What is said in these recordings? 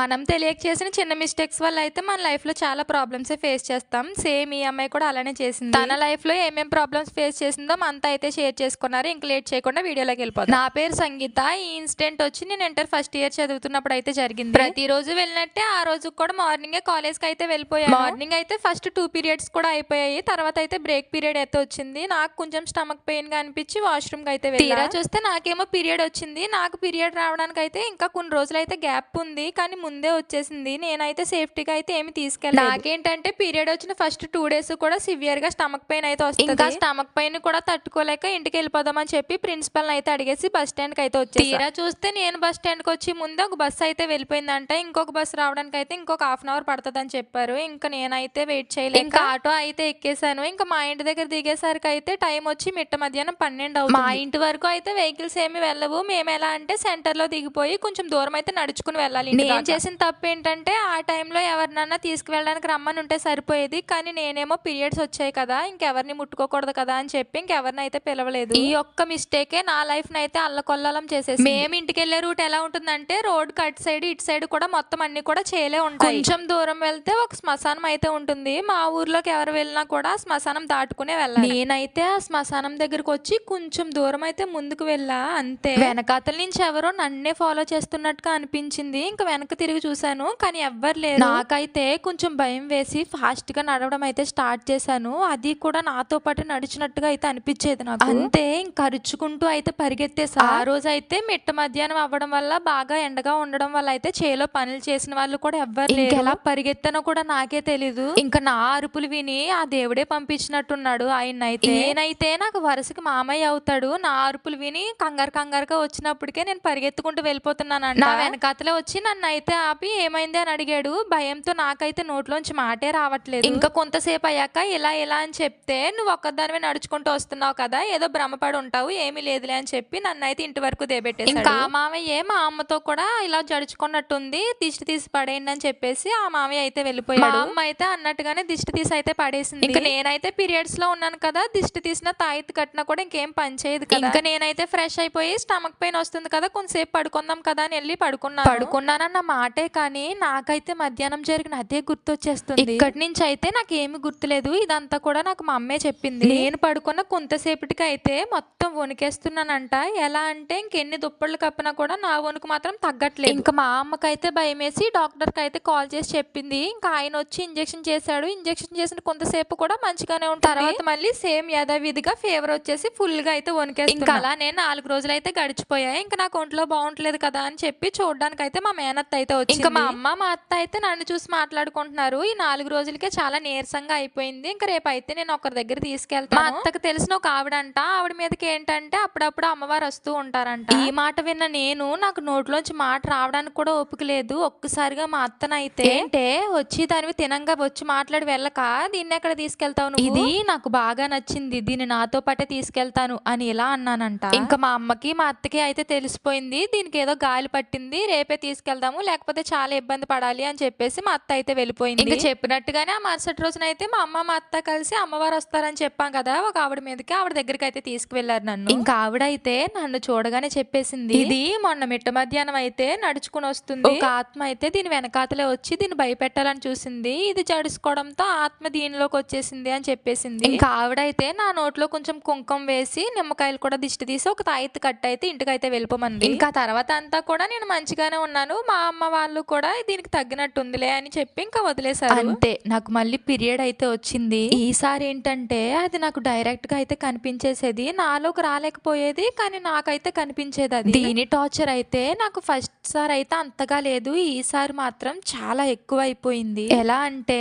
మనం తెలియక చేసిన చిన్న మిస్టేక్స్ వల్ల అయితే మన లైఫ్లో చాలా ప్రాబ్లమ్స్ ఫేస్ చేస్తాం. సేమ్ ఈ అమ్మాయి కూడా అలానే చేసింది. తన లైఫ్లో ఏమేం ప్రాబ్లమ్స్ ఫేస్ చేసిందో మనతో అయితే షేర్ చేసుకున్నారు. ఇంక లేట్ చేయకుండా వీడియోలోకి వెళ్ళిపోతాం నా పేరు సంగీత. ఈ ఇన్సిడెంట్ వచ్చి నేను ఇంటర్ ఫస్ట్ ఇయర్ చదువుతున్నప్పుడు అయితే జరిగింది. ప్రతి రోజు వెళ్ళినట్టే ఆ రోజు కూడా మార్నింగ్ కాలేజ్కి అయితే వెళ్ళిపోయాను. మార్నింగ్ అయితే ఫస్ట్ టూ పీరియడ్స్ కూడా అయిపోయాయి. తర్వాత అయితే బ్రేక్ పీరియడ్ అయితే వచ్చింది. నాకు కొంచెం స్టమక్ పెయిన్గా అనిపించి వాష్రూమ్కి అయితే వెళ్ళా. తీరా చూస్తే నాకేమో పీరియడ్ వచ్చింది. నాకు పీరియడ్ రావడానికి అయితే ఇంకా కొన్ని రోజులు అయితే గ్యాప్ ఉంది. కానీ ముందే వచ్చేసింది. నేనైతే సేఫ్టీగా అయితే ఏమి తీసుకెళ్ళి నాకేంటంటే పీరియడ్ వచ్చిన ఫస్ట్ టూ డేస్ కూడా సివియర్గా స్టమక్ పెయిన్ అయితే వస్తుంది. ఇంకా స్టమక్ పెయిన్ కూడా తట్టుకోలేక ఇంటికి వెళ్ళిపోదామని చెప్పి ప్రిన్సిపల్ అయితే అడిగేసి బస్ స్టాండ్కి అయితే వచ్చి తీరా చూస్తే నేను బస్ స్టాండ్కి వచ్చి ముందు ఒక బస్ అయితే వెళ్ళిపోయిందంట. ఇంకొక బస్ రావడానికి అయితే ఇంకొక హాఫ్ అన్ అవర్ పడుతుందని చెప్పారు. ఇంకా నేనైతే వెయిట్ చేయలేదు ఇంకా? ఆటో అయితే ఎక్కేసాను. ఇంకా మా ఇంటి దగ్గర దిగేసరికి అయితే టైం వచ్చి మిట్ట మధ్యాహ్నం పన్నెండు అవుతుంది. మా ఇంటి వరకు అయితే వెహికల్స్ ఏమి వెళ్ళవు. మేము ఎలా అంటే సెంటర్లో దిగిపోయి కొంచెం దూరం అయితే నడుచుకుని వెళ్ళాలి నేను చేసిన తప్పు ఏంటంటే ఆ టైంలో ఎవరినన్నా తీసుకువెళ్ళడానికి రమ్మని ఉంటే సరిపోయేది. కానీ నేనేమో పీరియడ్స్ వచ్చాయి కదా ఇంకెవరిని ముట్టుకోకూడదు కదా అని చెప్పి ఇంకెవరిని అయితే పిలవలేదు. ఈ ఒక్క మిస్టేకే నా లైఫ్ అయితే అల్లకొల్లలం చేసేసి మేము ఇంటికి వెళ్ళే రూట్ ఎలా ఉంటుందంటే రోడ్ కట్ సైడ్ ఇటు సైడ్ కూడా మొత్తం అన్ని కూడా చేయలే ఉంటాయి. కొంచెం దూరం వెళ్తే ఒక శ్మశానం అయితే ఉంటుంది. మా ఊర్లోకి ఎవరు వెళ్ళినా కూడా శ్మశానం దాటుకునే వెళ్ళాలి. నేనైతే ఆ శ్మశానం దగ్గరకు వచ్చి కొంచెం దూరం అయితే ముందుకు వెళ్ళా అంతే. వెనకాతల నుంచి ఎవరో నన్నే ఫాలో చేస్తున్నట్టుగా అనిపించింది. ఇంకా వెనక తిరిగి చూశాను కానీ ఎవ్వరు లేరు. నాకైతే కొంచెం భయం వేసి ఫాస్ట్గా నడవడం అయితే స్టార్ట్ చేశాను. అది కూడా నాతో పాటు నడిచినట్టుగా అయితే అనిపించేది నాకు. అంతే ఇంకా అరుచుకుంటూ అయితే పరిగెత్తేసా? ఆ రోజు అయితే మిట్ట మధ్యాహ్నం అవ్వడం వల్ల బాగా ఎండగా ఉండడం వల్ల అయితే చేలో పనులు చేసిన వాళ్ళు కూడా ఎవ్వరు లేరు. ఎలా పరిగెత్తానో కూడా నాకే తెలీదు. ఇంకా నా అరుపులు విని ఆ దేవుడే పంపించినట్టున్నాడు ఆయన అయితే నేనైతే నాకు వరుసకి మామయ్య అవుతాడు. నా అరుపులు విని కంగారు కంగారుగా వచ్చినప్పటికే నేను పరిగెత్తుకుంటూ వెళ్ళిపోతున్నానంట. నా వెనకాతలే వచ్చి నన్ను అయితే ఆపి ఏమైంది అని అడిగాడు. భయంతో నాకైతే నోట్లోంచి మాటే రావట్లేదు. ఇంకా కొంతసేపు అయ్యాక ఇలా ఇలా అని చెప్తే నువ్వు ఒక్కదానివే నడుచుకుంటూ వస్తున్నావు కదా ఏదో భ్రమపడి ఉంటావు ఏమీ లేదులే అని చెప్పి నన్ను అయితే ఇంటి వరకు దేబెట్టేసి ఇంకా ఆ మామయ్య మా అమ్మతో కూడా ఇలా జడుచుకున్నట్టుంది దిష్టి తీసి పడేయండి అని చెప్పేసి ఆ మామయ్య అయితే వెళ్ళిపోయాడు. మా అమ్మ అయితే అన్నట్టుగానే దిష్టి తీసి అయితే పడేసింది. ఇంకా నేనైతే పీరియడ్స్లో ఉన్నాను కదా దిష్టి తీసిన తాయిత్ కట్టినా కూడా ఇంకేం పని చేయదు కదా. ఇంకా నేనైతే ఫ్రెష్ అయిపోయి స్టమక్ పెయిన్ వస్తుంది కదా కొంతసేపు పడుకుందాం కదా అని వెళ్ళి పడుకున్నాను. పడుకున్నానన్న మాటే కానీ నాకైతే మధ్యాహ్నం జరిగిన అదే గుర్తొచ్చేస్తుంది. ఇక్కడి నుంచి అయితే నాకు ఏమి గుర్తులేదు. ఇదంతా కూడా నాకు మా అమ్మే చెప్పింది. నేను పడుకున్న కొంతసేపటికి అయితే మొత్తం వణికేస్తున్నానంట. ఎలా అంటే ఇంకెన్ని దుప్పట్లు కప్పినా కూడా నా వణుకు మాత్రం తగ్గట్లేదు. ఇంకా మా అమ్మకైతే భయం వేసి డాక్టర్కి అయితే కాల్ చేసి చెప్పింది. ఇంకా ఆయన వచ్చి ఇంజెక్షన్ చేశాడు. ఇంజెక్షన్ చేసిన కొంతసేపు కూడా మంచిగానే ఉంటుంది. తర్వాత మళ్ళీ సేమ్ యథావిధిగా ఫీవర్ వచ్చేసి ఫుల్గా అయితే వణికేస్తుంది ఇంకా అలా నేను నాలుగు రోజులు అయితే గడిచిపోయాయి. ఇంకా నాకు ఒంట్లో బాగుంటలేదు కదా అని చెప్పి చూడడానికి అయితే మా మేనత్త అయితే వచ్చి ఇంకా మా అమ్మ మా అత్త అయితే నన్ను చూసి మాట్లాడుకుంటున్నారు. ఈ నాలుగు రోజులకే చాలా నీరసంగా అయిపోయింది. ఇంకా రేపు అయితే నేను ఒకరి దగ్గర తీసుకెళ్తాను. మా అత్తకు తెలిసిన ఒక ఆవిడంట. ఆవిడ మీదకి ఏంటంటే అప్పుడప్పుడు అమ్మవారు వస్తూ ఉంటారంట. ఈ మాట విన్న నేను నాకు నోట్లోంచి మాట రావడానికి కూడా ఓపిక లేదు. ఒక్కసారిగా మా అత్తనైతే ఏంటే? వచ్చి దానివి తినంగా వచ్చి మాట్లాడి వెళ్ళక దీన్ని ఎక్కడ తీసుకెళ్తావు నువ్వు? ఇది నాకు బాగా నచ్చింది. దీన్ని నాతో పాటే తీసుకెళ్తాను అని ఇలా అన్నానంట. ఇంకా మా అమ్మకి మా అత్తకి అయితే తెలిసిపోయింది. దీనికి ఏదో గాలి పట్టింది. రేపే తీసుకెళ్దాము. లేకపోతే చాలా ఇబ్బంది పడాలి అని చెప్పేసి మా అత్త అయితే వెళ్ళిపోయింది. ఇంకా చెప్పినట్టుగానే ఆ మరుసటి రోజున అయితే మా అమ్మ మా అత్త కలిసి అమ్మవారు వస్తారని చెప్పాం కదా ఒక ఆవిడ మీదకి ఆవిడ దగ్గరికి అయితే తీసుకువెళ్ళారు నన్ను. ఇంకా ఆవిడ అయితే నన్ను చూడగానే చెప్పేసింది ఇది మొన్న మిట్ట మధ్యాహ్నం అయితే నడుచుకుని వస్తుంది. ఒక ఆత్మ అయితే దీని వెనకాతలే వచ్చి దీన్ని భయపెట్టాలని చూసింది. ఇది జడుసుకోవడంతో ఆత్మ దీనిలోకి వచ్చేసింది అని చెప్పేసింది. ఇంకా ఆవిడైతే నా నోట్లో కొంచెం కుంకుమ వేసి నిమ్మకాయలు కూడా దిష్టి తీసి ఒక తాయిత్ కట్ అయితే ఇంటికి అయితే వెళ్ళిపోమంది. ఇంకా తర్వాత అంతా కూడా నేను మంచిగానే ఉన్నాను. మా అమ్మ వాళ్ళు కూడా దీనికి తగ్గినట్టుందిలే అని చెప్పి ఇంకా వదిలేశారు. అంతే నాకు మళ్ళీ పీరియడ్ అయితే వచ్చింది. ఈసారి ఏంటంటే అది నాకు డైరెక్ట్గా అయితే కనిపించేసేది నాలోకి రాలేకపోయేది కానీ నాకైతే కనిపించేది అది. దీని టార్చర్ అయితే నాకు ఫస్ట్ సారి అయితే అంతగా లేదు ఈసారి మాత్రం చాలా ఎక్కువ అయిపోయింది ఎలా అంటే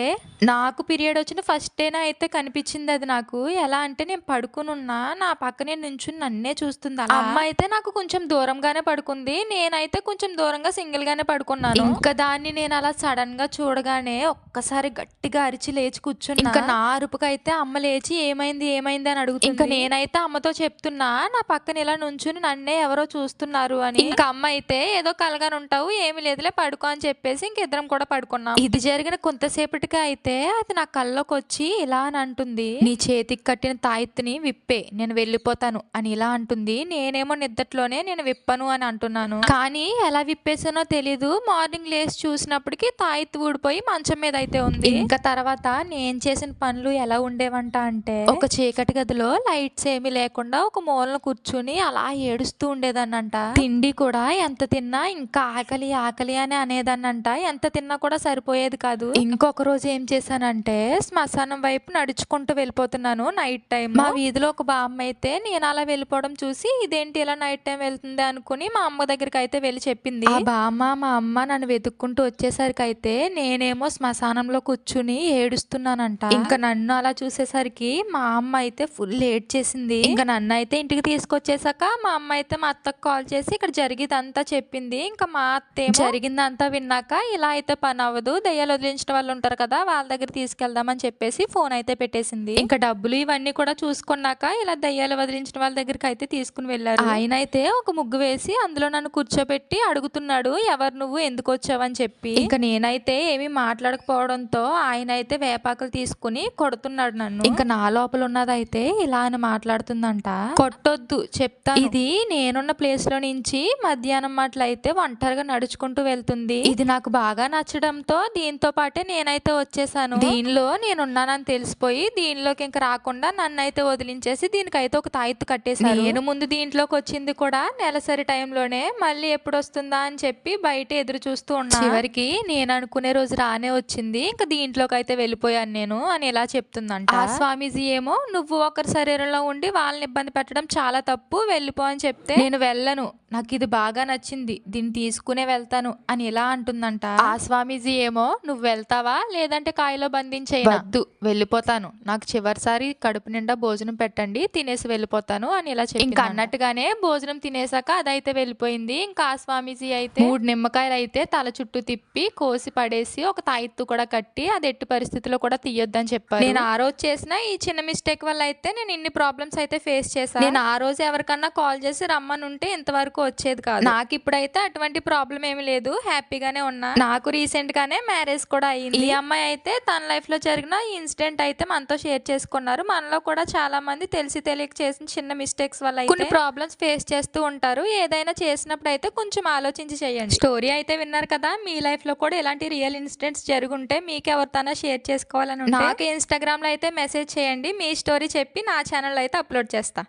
నాకు పీరియడ్ వచ్చిన ఫస్ట్ డేనా అయితే కనిపించింది అది నాకు. ఎలా అంటే నేను పడుకుని ఉన్నా నా పక్కనే నుంచుని నన్నే చూస్తుంది అమ్మ అయితే నాకు కొంచెం దూరంగానే పడుకుంది నేనైతే కొంచెం దూరంగా సింగిల్ గానే పడుకున్నాను ఇంకా దాన్ని నేను అలా సడన్గా చూడగానే ఒక్కసారి గట్టిగా అరిచి లేచి కూర్చున్నా. ఇంకా నా అరుపుకైతే అమ్మ లేచి ఏమైంది ఏమైంది అని అడుగుతుంది. ఇంకా నేనైతే అమ్మతో చెప్తున్నా నా పక్కన ఇలా నుంచుని నన్నే ఎవరో చూస్తున్నారు అని. ఇంకా అమ్మ అయితే ఏదో కలగానే ఉంటావు ఏమి లేదులే పడుకో అని చెప్పేసి ఇంకిద్దరం కూడా పడుకున్నాం. ఇది జరిగిన కొంతసేపటికి అయితే అది నా కల్లోకి వచ్చి ఇలా అని అంటుంది. నీ చేతికి కట్టిన తాయెత్తుని విప్పే నేను వెళ్ళిపోతాను అని ఇలా అంటుంది. నేనేమో నిద్దట్లోనే నేను విప్పను అని అంటున్నాను. కానీ ఎలా విప్పేసానో తెలీదు మార్నింగ్ లేచి చూసినప్పటికి తాయెత్తు ఊడిపోయి మంచం మీద అయితే ఉంది. ఇంకా తర్వాత నేను చేసిన పనులు ఎలా ఉండేవంట అంటే ఒక చీకటి గదిలో లైట్స్ ఏమీ లేకుండా ఒక మూలన కూర్చుని అలా ఏడుస్తూ ఉండేదాన్నంట. తిండి కూడా ఎంత తిన్నా ఇంకా ఆకలి ఆకలి అని అనేదాన్నంట. ఎంత తిన్నా కూడా సరిపోయేది కాదు. ఇంకొక రోజు ఏం చేశానంటే శ్మశానం వైపు నడుచుకుంటూ వెళ్ళిపోతున్నాను నైట్ టైం మా వీధిలో ఒక బామ్మ అయితే నేను అలా వెళ్ళిపోవడం చూసి ఇదేంటి ఇలా నైట్ టైం వెళ్తుంది అనుకుని మా అమ్మ దగ్గరికి అయితే వెళ్ళి చెప్పింది. ఆ బామ్మ మా అమ్మ నన్ను వెతుక్కుంటూ వచ్చేసరికి అయితే నేనేమో శ్మశానంలో కూర్చుని ఏడుస్తున్నానంట. ఇంకా నన్ను అలా చూసేసరికి మా అమ్మ అయితే ఫుల్ లేట్ చేసింది. ఇంకా నన్ను అయితే ఇంటికి తీసుకొచ్చేసాక మా అమ్మ అయితే మా అత్తకు కాల్ చేసి ఇక్కడ జరిగిందంతా చెప్పింది. ఇంకా మా అత్త జరిగిందంతా విన్నాక ఇలా అయితే పని అవ్వదు దయ్యాలు వదిలించిన వాళ్ళు ఉంటారు కదా వాళ్ళ దగ్గర తీసుకెళ్దామని చెప్పేసి ఫోన్ అయితే పెట్టేసింది. ఇంకా డబ్బులు ఇవన్నీ కూడా చూసుకున్నాక ఇలా దయ్యాలు వదిలించిన వాళ్ళ దగ్గరికి అయితే తీసుకుని వెళ్ళారు. ఆయన అయితే ఒక ముగ్గు వేసి అందులో నన్ను కూర్చోబెట్టి అడుగుతున్నాడు ఎవరు నువ్వు? ఎందుకు వచ్చావని చెప్పి ఇంకా నేనైతే ఏమీ మాట్లాడకపోవడంతో ఆయన అయితే వేపాకులు తీసుకుని కొడుతున్నాడు నన్ను. ఇంకా నా లోపల ఉన్నదైతే ఇలా అని మాట్లాడుతుందంట. కొట్టొద్దు చెప్తా ఇది నేనున్న ప్లేస్లో నుంచి మధ్యాహ్నం మాటలైతే ఒంటరిగా నడుచుకుంటూ వెళ్తుంది. ఇది నాకు బాగా నచ్చడంతో దీంతో పాటే నేనైతే వచ్చేసాను. దీనిలో నేనున్నానని తెలిసిపోయి దీనిలోకి ఇంకా రాకుండా నన్ను అయితే వదిలించేసి దీనికైతే ఒక తాయెత్తు కట్టేశారు. నేను ముందు దీంట్లోకి వచ్చింది కూడా నెలసరి టైంలోనే మళ్ళీ ఎప్పుడు వస్తుందా అని చెప్పి బయట ఎదురు చూస్తూ ఉన్నా. చివరికి నేను అనుకునే రోజు రానే వచ్చింది. ఇంకా దీంట్లోకి అయితే వెళ్ళిపోయాను నేను అని ఇలా చెప్తుందంట? ఆ స్వామీజీ ఏమో నువ్వు ఒకరి శరీరంలో ఉండి వాళ్ళని ఇబ్బంది పెట్టడం చాలా తప్పు వెళ్ళిపో అని చెప్తే నేను వెళ్ళను. నాకు ఇది బాగా నచ్చింది. దీన్ని తీసుకునే వెళ్తాను అని ఇలా అంటుందంట? ఆ స్వామీజీ ఏమో నువ్వు వెళ్తావా? లేదంటే కాయలో బంధించే వద్దు వెళ్ళిపోతాను. నాకు చివరిసారి కడుపు నిండా భోజనం పెట్టండి తినేసి వెళ్ళిపోతాను అని ఇలా చెప్పి ఇంకా అన్నట్టుగానే భోజనం తినేసాక అదైతే వెళ్ళిపోయింది. ఇంకా ఆ స్వామీజీ అయితే మూడు నిమ్మకాయలు అయితే తల చుట్టూ తిప్పి కోసి పడేసి ఒక తాయెత్తు కూడా కట్టి అది ఎట్టి పరిస్థితిలో కూడా తీయొద్దని చెప్పారు. నేను ఆ రోజు చేసిన ఈ చిన్న మిస్టేక్ వల్ల అయితే నేను ఇన్ని ప్రాబ్లమ్స్ అయితే ఫేస్ చేశాను నేను ఆ రోజు ఎవరికన్నా కాల్ చేసి రమ్మని ఉంటే ఇంతవరకు వచ్చేది కాదు. నాకు ఇప్పుడైతే అటువంటి ప్రాబ్లం ఏమీ లేదు. హ్యాపీగానే ఉన్నా. నాకు రీసెంట్ గానే మ్యారేజ్ కూడా అయ్యింది ఈ అమ్మాయి అయితే తన లైఫ్లో జరిగిన ఈ ఇన్సిడెంట్ అయితే మనతో షేర్ చేసుకున్నారు. మనలో కూడా చాలా మంది తెలిసి తెలియక చేసిన చిన్న మిస్టేక్స్ వల్ల అయితే కొన్ని ప్రాబ్లమ్స్ ఫేస్ చేస్తూ ఉంటారు. ఏదైనా చేసినప్పుడు అయితే కొంచెం ఆలోచించి చేయండి. స్టోరీ అయితే విన్నారు కదా మీ లైఫ్లో కూడా ఇలాంటి రియల్ ఇన్సిడెంట్స్ జరుగుంటే మీకు ఎవరితోనా షేర్ చేసుకోవాలని నాకు ఇన్స్టాగ్రామ్లో అయితే మెసేజ్ చేయండి మీ స్టోరీ చెప్పి నా ఛానల్ అయితే అప్లోడ్ చేస్తా.